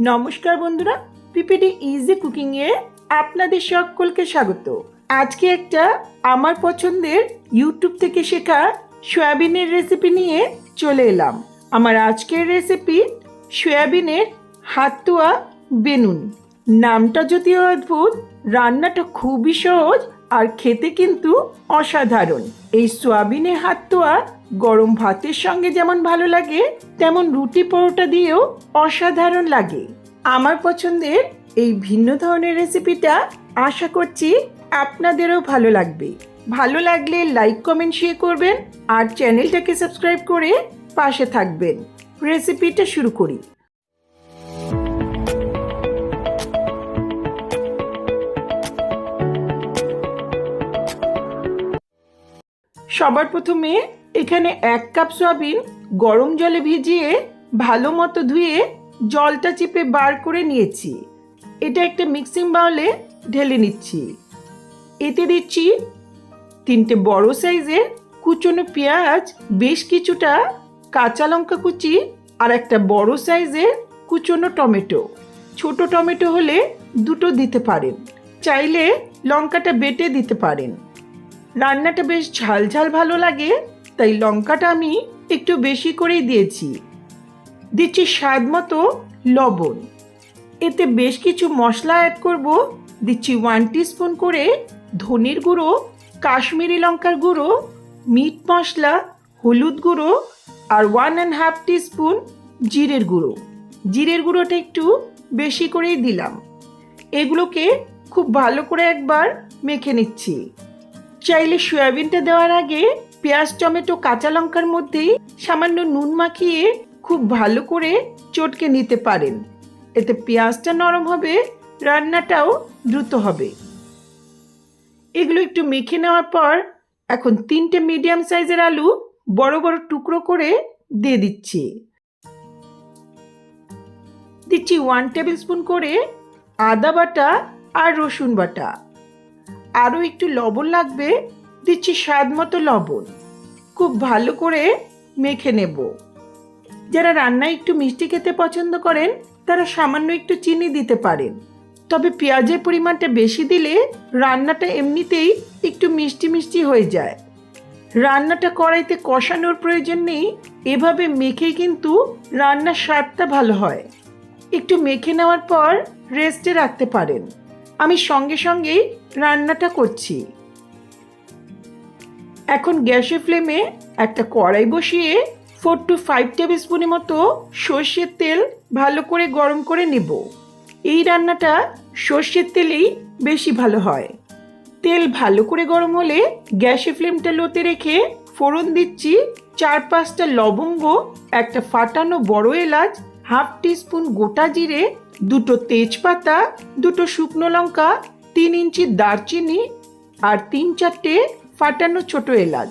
নমস্কার বন্ধুরা PPD easy cooking এ আপনাদের সকলকে স্বাগত। আজকে একটা আমার পছন্দের ইউটিউব থেকে শেখা সয়াবিনের রেসিপি নিয়ে চলে এলাম। আমার আজকের রেসিপি সয়াবিনের হাতুয়া বেনুন। নামটা যদিও অদ্ভুত, রান্নাটা খুবই সহজ আর খেতে কিন্তু অসাধারণ। এই সোয়াবিনের হাতুয়া গরম ভাতের সঙ্গে যেমন ভালো লাগে, তেমন রুটি পরোটা দিয়েও অসাধারণ লাগে। আমার পছন্দের এই ভিন্ন ধরনের রেসিপিটা আশা করছি আপনাদেরও ভালো লাগবে। ভালো লাগলে লাইক, কমেন্ট শেয়ার করবেন আর চ্যানেলটাকে সাবস্ক্রাইব করে পাশে থাকবেন। রেসিপিটা শুরু করি। সবার প্রথমে এখানে এক কাপ সয়াবিন গরম জলে ভিজিয়ে ভালো মতো ধুয়ে জলটা চিপে বার করে নিয়েছি। এটা একটা মিক্সিং বাউলে ঢেলে নিচ্ছি। এতে দিচ্ছি তিনটে বড় সাইজের কুচনো পেঁয়াজ, বেশ কিছুটা কাঁচা লঙ্কা কুচি আর একটা বড় সাইজের কুচনো টমেটো। ছোট টমেটো হলে দুটো দিতে পারেন। চাইলে লঙ্কাটা বেটে দিতে পারেন। রান্নাটা বেশ ঝাল ঝাল ভালো লাগে, তাই লঙ্কাটা আমি একটু বেশি করেই দিয়েছি। দিচ্ছি স্বাদ মতো লবণ। এতে বেশ কিছু মশলা অ্যাড করব। দিচ্ছি ওয়ান স্পুন করে ধনের গুঁড়ো, কাশ্মীরি লঙ্কার গুঁড়ো মিট মশলা, হলুদ গুঁড়ো আর ওয়ান অ্যান্ড হাফ স্পুন জিরের গুঁড়ো। জিরের গুঁড়োটা একটু বেশি করেই দিলাম। এগুলোকে খুব ভালো করে একবার মেখে নিচ্ছি। চাইলে সয়াবিনটা দেওয়ার আগে পেঁয়াজ, টমেটো, কাঁচা লঙ্কার মধ্যেই সামান্য নুন মাখিয়ে খুব ভালো করে চটকে নিতে পারেন। এতে পেঁয়াজটা নরম হবে, রান্নাটাও দ্রুত হবে। এগুলো একটু মেখে নেওয়ার পর এখন তিনটে মিডিয়াম সাইজের আলু বড় বড় টুকরো করে দিয়ে দিচ্ছি। দিচ্ছি ওয়ান টেবিল স্পুন করে আদা বাটা আর রসুন বাটা। আরও একটু লবণ লাগবে, দিচ্ছি স্বাদ মতো লবণ। খুব ভালো করে মেখে নেব। যারা রান্নায় একটু মিষ্টি খেতে পছন্দ করেন, তারা সামান্য একটু চিনি দিতে পারেন। তবে পেঁয়াজের পরিমাণটা বেশি দিলে রান্নাটা এমনিতেই একটু মিষ্টি মিষ্টি হয়ে যায়। রান্নাটা কড়াইতে কষানোর প্রয়োজন নেই, এভাবে মেখে কিন্তু রান্নার স্বাদটা ভালো হয়। একটু মেখে নেওয়ার পর রেস্টে রাখতে পারেন। আমি সঙ্গে সঙ্গেই রান্নাটা করছি। এখন গ্যাসের ফ্লেমে একটা কড়াই বসিয়ে ফোর টু ফাইভ টেবিল স্পুনের মতো সর্ষের তেল ভালো করে গরম করে নেব। এই রান্নাটা সর্ষের তেলেই বেশি ভালো হয়। তেল ভালো করে গরম হলে গ্যাসের ফ্লেমটা লোতে রেখে ফোড়ন দিচ্ছি চার পাঁচটা লবঙ্গ, একটা ফাটানো বড় এলাচ, হাফ টিস্পুন গোটা জিরে, দুটো তেজপাতা, দুটো শুকনো লঙ্কা তিন ইঞ্চি দারচিনি আর তিন চারটে ফাটানো ছোট এলাচ।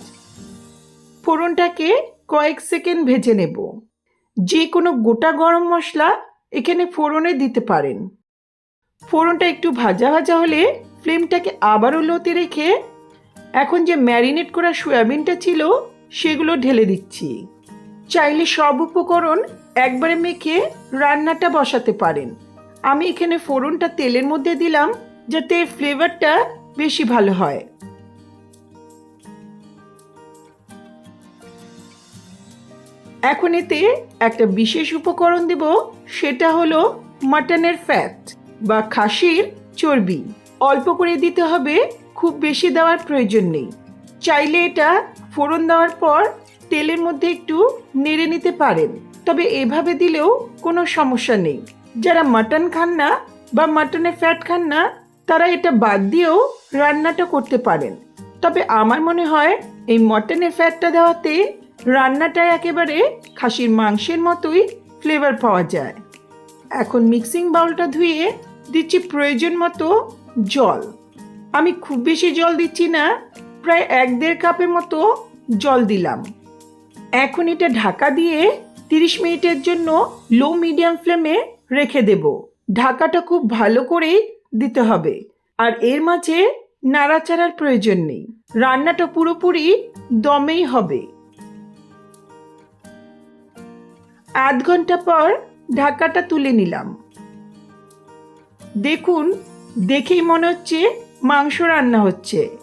ফোড়নটাকে কয়েক সেকেন্ড ভেজে নেব। যে কোনো গোটা গরম মশলা এখানে ফোড়নে দিতে পারেন। ফোড়নটা একটু ভাজা ভাজা হলে ফ্লেমটাকে আবারও লোতে রেখে এখন যে ম্যারিনেট করা সয়াবিনটা ছিল সেগুলো ঢেলে দিচ্ছি। চাইলে সব উপকরণ একবারে মেখে রান্নাটা বসাতে পারেন। আমি এখানে ফোড়নটা তেলের মধ্যে দিলাম। যাতে ফ্লেভারটা বেশি ভালো হয়। এখন এতে একটা বিশেষ উপকরণ দেব, সেটা হলো মাটনের ফ্যাট বা খাসির চর্বি। অল্প করে দিতে হবে, খুব বেশি দেওয়ার প্রয়োজন নেই। চাইলে এটা ফোড়ন দেওয়ার পর তেলের মধ্যে একটু নেড়ে নিতে পারেন। তবে এভাবে দিলেও কোনো সমস্যা নেই। যারা মাটন খান না বা মাটনের ফ্যাট খান না তারা এটা বাদ দিয়েও রান্নাটা করতে পারেন। তবে আমার মনে হয় এই মটনের ফ্যাটটা দেওয়াতে রান্নাটা একেবারে খাসির মাংসের মতোই ফ্লেভার পাওয়া যায়। এখন মিক্সিং বাউলটা ধুয়ে দিচ্ছি প্রয়োজন মতো জল। আমি খুব বেশি জল দিচ্ছি না, প্রায় এক দেড় কাপের মতো জল দিলাম। এখন এটা ঢাকা দিয়ে তিরিশ মিনিটের জন্য লো মিডিয়াম ফ্লেমে রেখে দেব। ঢাকাটা খুব ভালো করেই দিতে হবে। আর এর মাঝে নাড়াচাড়ার প্রয়োজন নেই। রান্নাটা পুরোপুরি দমেই হবে। আধ ঘণ্টা পর ঢাকাটা তুলে নিলাম। দেখুন, দেখেই মনে হচ্ছে মাংস রান্না হচ্ছে।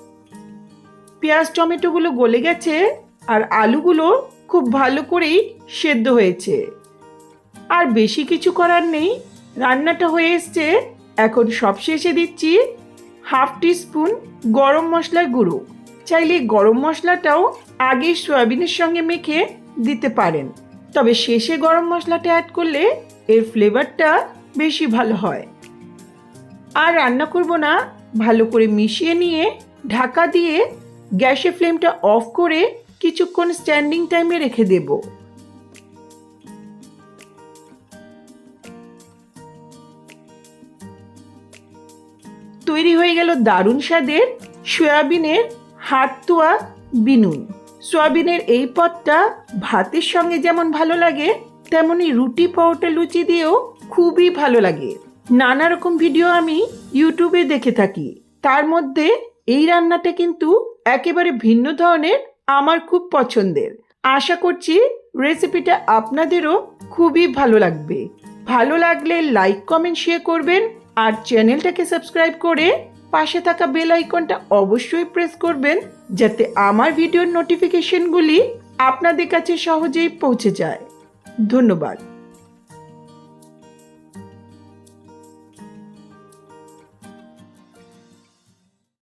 পেঁয়াজ, টমেটোগুলো গলে গেছে আর আলুগুলো খুব ভালো করেই সেদ্ধ হয়েছে। আর বেশি কিছু করার নেই, রান্নাটা হয়ে এসছে এখন সবশেষে দিচ্ছি হাফ টিস্পুন গরম মশলার গুঁড়ো। চাইলে গরম মশলাটাও আগে সয়াবিনের সঙ্গে মেখে দিতে পারেন। তবে শেষে গরম মশলাটা অ্যাড করলে এর ফ্লেভারটা বেশি ভালো হয়। আর রান্না করব না, ভালো করে মিশিয়ে নিয়ে ঢাকা দিয়ে গ্যাসের ফ্লেমটা অফ করে কিছুক্ষণ স্ট্যান্ডিং টাইমে রেখে দেব। তৈরি হয়ে গেল দারুণ স্বাদের সয়াবিনের হাত তোয়া বিনুন। সয়াবিনের এই পদটা ভাতের সঙ্গে যেমন ভালো লাগে, তেমনি রুটি পাউটা লুচি দিয়েও খুবই ভালো লাগে। নানা রকম ভিডিও আমি ইউটিউবে দেখে থাকি। তার মধ্যে এই রান্নাটা কিন্তু একেবারে ভিন্ন ধরনের, আমার খুব পছন্দের। আশা করছি রেসিপিটা আপনাদেরও খুবই ভালো লাগবে। ভালো লাগলে লাইক, কমেন্ট শেয়ার করবেন। আর চ্যানেলটাকে সাবস্ক্রাইব করে পাশে থাকা বেল আইকনটা অবশ্যই প্রেস করবেন যাতে আমার ভিডিওর নোটিফিকেশনগুলি আপনাদের কাছে সহজেই পৌঁছে যায়। ধন্যবাদ।